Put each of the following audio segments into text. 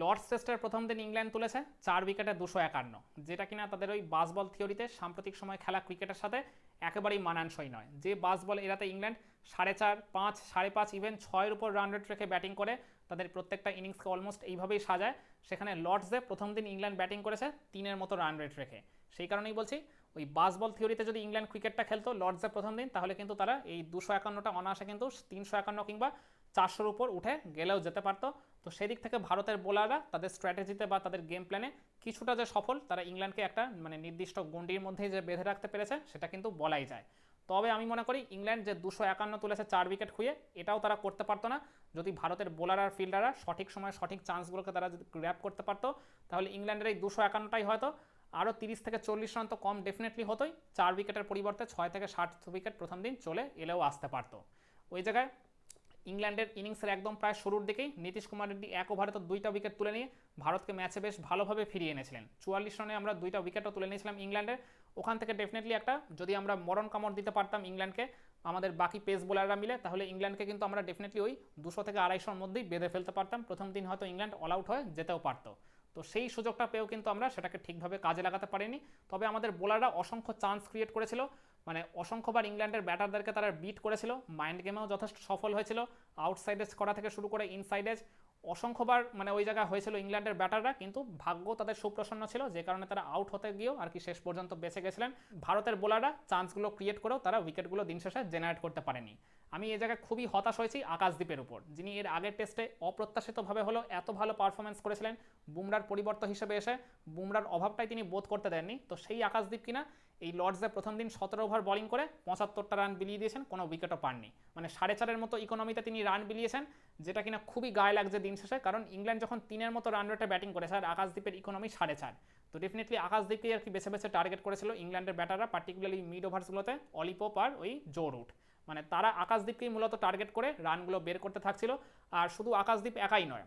Lords টেস্টের প্রথম দিন ইংল্যান্ড তুলেছে চার উইকেটে দুশো একান্ন, যেটা কিনা তাদের ওই বাসবল থিওরিতে সাম্প্রতিক সময় খেলা ক্রিকেটের সাথে একেবারেই মানানসই নয়। যে বাসবল এরাতে ইংল্যান্ড সাড়ে চার, পাঁচ, সাড়ে পাঁচ ইভেন ছয়ের উপর রান রেট রেখে ব্যাটিং করে, তাদের প্রত্যেকটা ইনিংসকে অলমোস্ট এইভাবেই সাজায়। সেখানে লর্ডসে প্রথম দিন ইংল্যান্ড ব্যাটিং করেছে তিনের মতো রান রেট রেখে। সেই কারণেই বলছি ওই বাসবল থিওরিতে যদি ইংল্যান্ড ক্রিকেটটা খেলতো লর্ডসে প্রথম দিন, তাহলে কিন্তু তারা এই দুশো একান্নটা অনায়াসে কিন্তু তিনশো একান্ন কিংবা চারশোর উপর উঠে গেলেও যেতে পারতো। তো সেদিক থেকে ভারতের বোলাররা তাদের স্ট্র্যাটেজিতে বা তাদের গেম প্ল্যানে কিছুটা যে সফল, তারা ইংল্যান্ডকে একটা মানে নির্দিষ্ট গণ্ডির মধ্যেই যে বেঁধে রাখতে পেরেছে, সেটা কিন্তু বলাই যায়। তবে আমি মনে করি, ইংল্যান্ড যে দুশো একান্ন তুলেছে চার উইকেট খুঁয়ে, এটাও তারা করতে পারতো না। যদি ভারতের বোলার আর ফিল্ডাররা সঠিক সময়ে সঠিক চান্সগুলোকে তারা যদি গ্র্যাপ করতে পারতো, তাহলে ইংল্যান্ডের এই দুশো একান্নটাই হয়তো আরও তিরিশ থেকে চল্লিশ রান তো কম ডেফিনেটলি হতোই। চার উইকেটের পরিবর্তে ছয় থেকে ষাট উইকেট প্রথম দিন চলে এলেও আসতে পারতো। ওই জায়গায় ইংল্যান্ডের ইনিংসের একদম প্রায় শুরুর দিকেই নীতিশ কুমার রেড্ডি এক ওভারে তো দুইটা উইকেট তুলে নিয়ে ভারতকে ম্যাচে বেশ ভালোভাবে ফিরিয়ে এনেছিলেন। চুয়াল্লিশ রানে আমরা দুইটা উইকেটও তুলে নিয়েছিলাম ইংল্যান্ডের। ওখান থেকে ডেফিনেটলি একটা যদি আমরা মরণ কামড় দিতে পারতাম ইংল্যান্ডকে, আমাদের বাকি পেস বোলাররা মিলে, তাহলে ইংল্যান্ডকে কিন্তু আমরা ডেফিনেটলি ওই দুশো থেকে আড়াইশোর মধ্যেই বেঁধে ফেলতে পারতাম। প্রথম দিন হয়তো ইংল্যান্ড অল আউট হয়ে যেতেও পারতো। তো সেই সুযোগটা পেয়েও কিন্তু আমরা সেটাকে ঠিকভাবে কাজে লাগাতে পারিনি। তবে আমাদের বোলাররা অসংখ্য চান্স ক্রিয়েট করেছিল। মানে অসংখ্যবার ইংল্যান্ডের ব্যাটারদেরকে তারা বিট করেছিল। মাইন্ড গেমেও যথেষ্ট সফল হয়েছিল। আউটসাইডেজ করা থেকে শুরু করে ইনসাইডেজ অসংখ্যবার মানে ওই জায়গায় হয়েছিল ইংল্যান্ডের ব্যাটাররা, কিন্তু ভাগ্য তাদের সুপ্রসন্ন ছিল, যে কারণে তারা আউট হতে গিয়েও আর কি শেষ পর্যন্ত বেঁচে গেছিলেন। ভারতের বোলাররা চান্সগুলো ক্রিয়েট করেও তারা উইকেটগুলো দিন শেষে জেনারেট করতে পারেনি। আমি এই জায়গায় খুবই হতাশ হয়েছি আকাশদ্বীপের উপর, যিনি এর আগের টেস্টে অপ্রত্যাশিতভাবে হলো এত ভালো পারফরমেন্স করেছিলেন, বুমরার পরিবর্তন হিসেবে এসে, বুমরার অভাবটাই তিনি বোধ করতে দেননি। তো সেই আকাশদ্বীপ কিনা এই লর্ডসে প্রথম দিন সতেরো ওভার বলিং করে পঁচাত্তরটা রান বিলিয়ে দিয়েছেন, কোনো উইকেটও পাননি। মানে সাড়ে চারের মতো ইকোনমিতে তিনি রান বিলিয়েছেন, যেটা কিনা খুবই গায়ে লাগছে দিন শেষে, কারণ ইংল্যান্ড যখন তিনের মতো রান রেটে ব্যাটিং করেছে আর আকাশদ্বীপের ইকোনমি সাড়ে চার। তো ডেফিনেটলি আকাশদ্বীপকে আর কি বেছে বেছে টার্গেট করেছিল ইংল্যান্ডের ব্যাটাররা পার্টিকুলারলি মিড ওভার্সগুলোতে অলিপোপ আর ওই জো রুট মানে তারা আকাশদ্বীপকেই মূলত টার্গেট করে রানগুলো বের করতে থাকছিল, আর শুধু আকাশদ্বীপ একাই নয়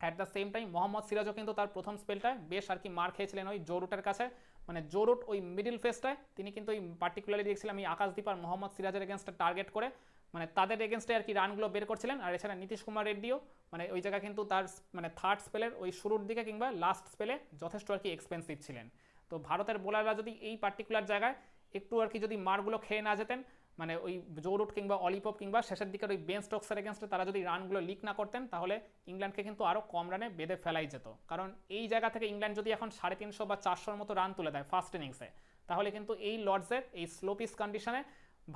at the same time Mohammed সিরাজও কিন্তু তার প্রথম স্পেলটায় বেশ আর কি মার খেয়েছিলেন ওই জোরুটের কাছে। মানে জোরোট ওই মিডিল ফেসটায় তিনি কিন্তু ওই পার্টিকুলারলি দেখছিলাম এই আকাশদীপ আর মোহাম্মদ সিরাজের এগেনস্টে টার্গেট করে। মানে তাদের এগেনস্টে আর কি রানগুলো বের করছিলেন। আর এছাড়া নীতিশ কুমার রেড্ডিও মানে ওই জায়গায় কিন্তু তার মানে থার্ড স্পেলের ওই শুরুর দিকে কিংবা লাস্ট স্পেলে যথেষ্ট আর কি এক্সপেন্সিভ ছিলেন। তো ভারতের বোলাররা যদি এই পার্টিকুলার জায়গায় একটু আর কি যদি মারগুলো খেয়ে না যেতেন মানে ওই জো রুট কিংবা অলিপপ কিংবা শেষের দিকের ওই বেন স্টকসের এগেনস্টে তারা যদি রানগুলো লিক না করতেন, তাহলে ইংল্যান্ডকে কিন্তু আরও কম রানে বেঁধে ফেলাই যেত। কারণ এই জায়গা থেকে ইংল্যান্ড যদি এখন সাড়ে তিনশো বা চারশোর মতো রান তুলে দেয় ফার্স্ট ইনিংসে তাহলে কিন্তু এই লর্ডসের এই স্লো পিস কন্ডিশনে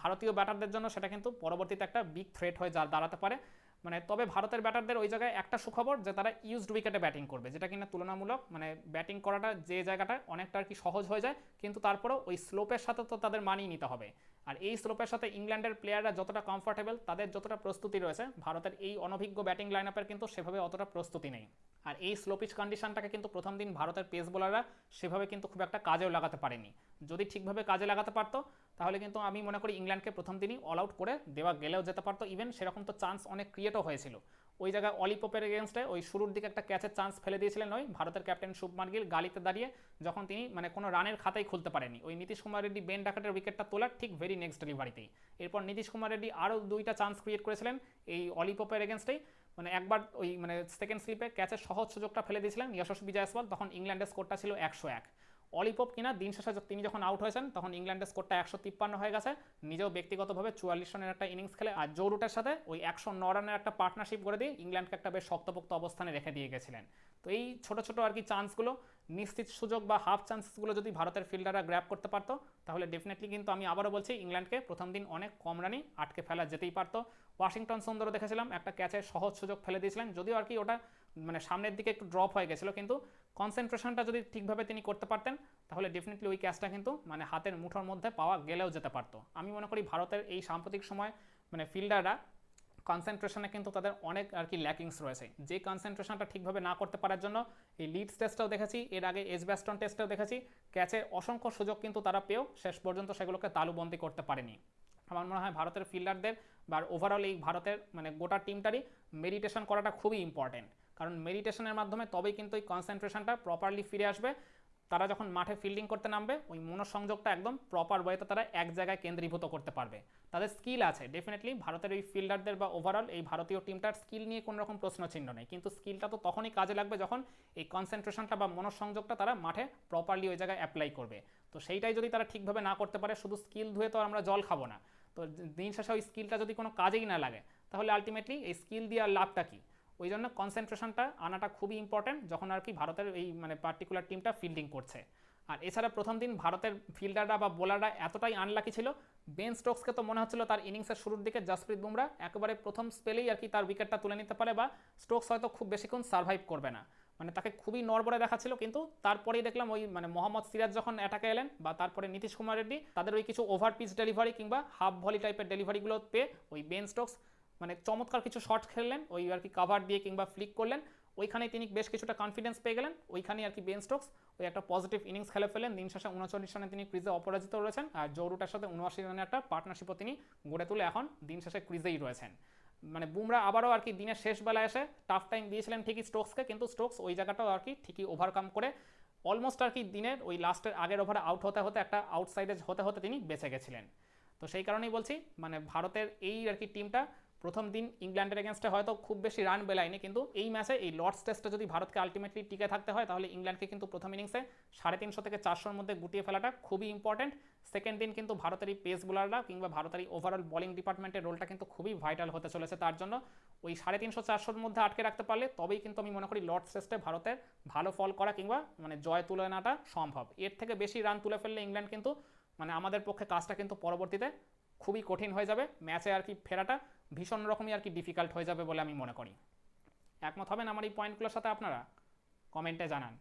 ভারতীয় ব্যাটারদের জন্য সেটা কিন্তু পরবর্তীতে একটা বিগ থ্রেট হয়ে যা দাঁড়াতে পারে। মানে তবে ভারতের ব্যাটারদের ওই জায়গায় একটা সুখবর যে তারা ইউজড উইকেটে ব্যাটিং করবে, যেটা কিনা তুলনামূলক মানে ব্যাটিং করাটা যে জায়গাটা অনেকটা আর কি সহজ হয়ে যায়, কিন্তু তারপরেও ওই স্লোপের সাথে তো তাদের মানিয়ে নিতে হবে। আর এই স্লোপের সাথে ইংল্যান্ডের প্লেয়াররা যতটা কমফোর্টেবল তাদের যতটা প্রস্তুতি রয়েছে, ভারতের এই অনভিজ্ঞ ব্যাটিং লাইন আপের কিন্তু সেভাবে অতটা প্রস্তুতি নেই। আর এই স্লোপিচ কন্ডিশনটাকে কিন্তু প্রথম দিন ভারতের পেস বোলাররা সেভাবে কিন্তু খুব একটা কাজেও লাগাতে পারেনি। যদি ঠিকভাবে কাজে লাগাতে পারতো, তাহলে কিন্তু আমি মনে করি ইংল্যান্ডকে প্রথম দিনই অল আউট করে দেওয়া গেলেও যেতে পারতো। ইভেন সেরকম তো চান্স অনেক ক্রিয়েটও হয়েছিল। ওই জায়গায় অলিপোপের এগেনস্টে ওই শুরুর দিকে একটা ক্যাচের চান্স ফেলে দিয়েছিলেন ওই ভারতের ক্যাপ্টেন শুভমান গিল গালিতে দাঁড়িয়ে, যখন তিনি মানে কোনো রানের খাতাই খুলতে পারেনি ওই নীতিশ কুমার রেড্ডি বেন ডাকাটের উইকেটটা তোলার ঠিক ভেরি নেক্সট ডেলিভারিতেই এরপর নীতিশ কুমার রেড্ডি আরও দুইটা চান্স ক্রিয়েট করেছিলেন এই অলিপোপের এগেনস্টেই মানে একবার ওই মানে সেকেন্ড স্লিপে ক্যাচের সহজ সুযোগটা ফেলে দিয়েছিলেন, যশস্বী জয়সওয়াল তখন ইংল্যান্ডের স্কোরটা ছিল একশো এক। অলিপপ কিনা, দিন শেষে তিনি যখন আউট হয়েছেন, তখন ইংল্যান্ডের স্কোরটা একশো তিপ্পান্ন হয়ে গেছে। নিজেও ব্যক্তিগতভাবে চুয়াল্লিশ রানের একটা ইনিংস খেলে আর জো রুটের সাথে ওই একশো ন রানের একটা পার্টনারশিপ করে দিয়ে ইংল্যান্ডকে একটা বেশ শক্তপোক্ত অবস্থানে রেখে দিয়ে গেছিলেন। তো এই ছোট ছোট আর কি চান্সগুলো নিশ্চিত সুযোগ বা হাফ চান্সগুলো যদি ভারতের ফিল্ডাররা গ্র্যাপ করতে পারতো, তাহলে ডেফিনেটলি কিন্তু আমি আবারও বলছি, ইংল্যান্ডকে প্রথম দিন অনেক কম রানই আটকে ফেলা যেতেই পারতো। ওয়াশিংটন সুন্দরও দেখেছিলাম, একটা ক্যাচের সহজ সুযোগ ফেলে দিয়েছিলেন, যদিও আর কি ওটা মানে সামনের দিকে একটু ড্রপ হয়ে গেছিল, কিন্তু কনসেন্ট্রেশনটা যদি ঠিকভাবে তিনি করতে পারতেন, তাহলে ডেফিনেটলি ওই ক্যাচটা কিন্তু মানে হাতের মুঠোর মধ্যে পাওয়া গেলেও যেতে পারতো। আমি মনে করি ভারতের এই সাম্প্রতিক সময় মানে ফিল্ডাররা কনসেন্ট্রেশনে কিন্তু তাদের অনেক আর কি ল্যাকিংস রয়েছে। যে কনসেন্ট্রেশনটা ঠিকভাবে না করতে পারার জন্য এই লিডস টেস্টটাও দেখেছি, এর আগে এজ ব্যাস্টন টেস্টেও দেখেছি ক্যাচে অসংখ্য সুযোগ কিন্তু তারা পেয়েও শেষ পর্যন্ত সেগুলোকে তালুবন্দি করতে পারেনি। আমার মনে হয় ভারতের ফিল্ডারদের বা ওভারঅল এই ভারতের মানে গোটা টিমটারই মেডিটেশন করাটা খুবই ইম্পর্টেন্ট কারণ মেডিটেশনের মাধ্যমে তবেই কিন্তু এই কনসেন্ট্রেশনটা প্রপারলি ফিরে আসবে। তারা যখন মাঠে ফিল্ডিং করতে নামবে, ওই মনোসংযোগটা একদম প্রপার ওয়েতে তারা এক জায়গায় কেন্দ্রীভূত করতে পারবে। তাদের স্কিল আছে ডেফিনেটলি ভারতের এই ফিল্ডারদের বা ওভারঅল এই ভারতীয় টিমটার স্কিল নিয়ে কোনো রকম প্রশ্ন চিহ্ন নেই। কিন্তু স্কিলটা তো তখনই কাজে লাগবে যখন এই কনসেন্ট্রেশনটা বা মনোসংযোগটা তারা মাঠে প্রপারলি ওই জায়গায় অ্যাপ্লাই করবে। তো সেইটাই যদি তারা ঠিকভাবে না করতে পারে, শুধু স্কিল ধুয়ে তো আমরা জল খাব না। তো দিন শেষে ওই স্কিলটা যদি কোনো কাজেই না লাগে, তাহলে আলটিমেটলি এই স্কিল দিয়ে লাভটা কী? ওই জন্য কনসেন্ট্রেশনটা আনাটা খুবই ইম্পর্টেন্ট যখন আর কি ভারতের এই মানে পার্টিকুলার টিমটা ফিল্ডিং করছে। আর এছাড়া প্রথম দিন ভারতের ফিল্ডাররা বা বোলাররা এতটাই আনলাকি ছিল বেন স্টোকসকে তো মনে হচ্ছিল তার ইনিংসের শুরুর দিকে জাসপ্রীত বুমরা একেবারে প্রথম স্পেলেই আর কি তার উইকেটটা তুলে নিতে পারে বা স্টোকস হয়তো খুব বেশিক্ষণ সার্ভাইভ করবে না। মানে তাকে খুবই নড়বড়ে দেখাচ্ছিল, কিন্তু তারপরেই দেখলাম ওই মানে মোহাম্মদ সিরাজ যখন অ্যাটাকে এলেন বা তারপরে নীতিশ কুমার রেড্ডি, তাদের ওই কিছু ওভার পিচ ডেলিভারি কিংবা হাফ ভলি টাইপের ডেলিভারিগুলো পেয়ে ওই বেন স্টোকস মানে চমৎকার কিছু শট খেললেন, ওই আর কি কাভার দিয়ে কিংবা ফ্লিক করলেন, ওইখানেই তিনি বেশ কিছুটা কনফিডেন্স পেয়ে গেলেন, ওইখানেই আর কি বেন স্টোকস ওই একটা পজিটিভ ইনিংস খেলে ফেলেন, দিন শেষে উনচল্লিশ রানে তিনি ক্রিজে অপরাজিত রয়েছেন, আর জৌরুটার সাথে উনআশি রানের একটা পার্টনারশিপও তিনি গড়ে তুলে এখন দিন শেষে ক্রিজেই রয়েছেন। মানে বুমরা আবারও আর কি দিনের শেষ বেলায় এসে টাফ টাইম দিয়েছিলেন ঠিকই স্টোকসকে কিন্তু স্টোকস ওই জায়গাটাও আর কি ঠিকই ওভারকাম করে অলমোস্ট আর কি দিনের ওই লাস্টের আগের ওভারে আউট হতে হতে একটা আউটসাইডে হতে হতে তিনি বেঁচে গেছিলেন। তো সেই কারণেই বলছি মানে ভারতের এই আর কি টিমটা প্রথম দিন ইংল্যান্ডের এগেনস্টে হয়তো খুব বেশি রান বেলায়নি, কিন্তু এই ম্যাচে এই লর্ডস টেস্টে যদি ভারতকে আলটিমেটলি টিকে থাকতে হয়, তাহলে ইংল্যান্ডকে কিন্তু প্রথম ইনিংসে সাড়ে তিনশো থেকে চারশোর মধ্যে গুটিয়ে ফেলাটা খুবই ইম্পর্টেন্ট সেকেন্ড দিন কিন্তু ভারতের এই পেস বোলাররা কিংবা ভারতের এই ওভারঅল বোলিং ডিপার্টমেন্টের রোলটা কিন্তু খুবই ভাইটাল হতে চলেছে তার জন্য। ওই সাড়ে তিনশো চারশোর মধ্যে আটকে রাখতে পারলে তবেই কিন্তু আমি মনে করি লর্ডস টেস্টে ভারতের ভালো ফল করা কিংবা মানে জয় তুলে আনাটা সম্ভব। এর থেকে বেশি রান তুলে ফেললে ইংল্যান্ড কিন্তু মানে আমাদের পক্ষে কাজটা কিন্তু পরবর্তীতে খুবই কঠিন হয়ে যাবে। ম্যাচে আর কি ফেরাটা ভীষণ রকমই আর কি ডিফিকাল্ট হয়ে যাবে বলে আমি মনে করি। একমত হবেন আমার এই পয়েন্টগুলোর সাথে আপনারা? কমেন্টে জানান।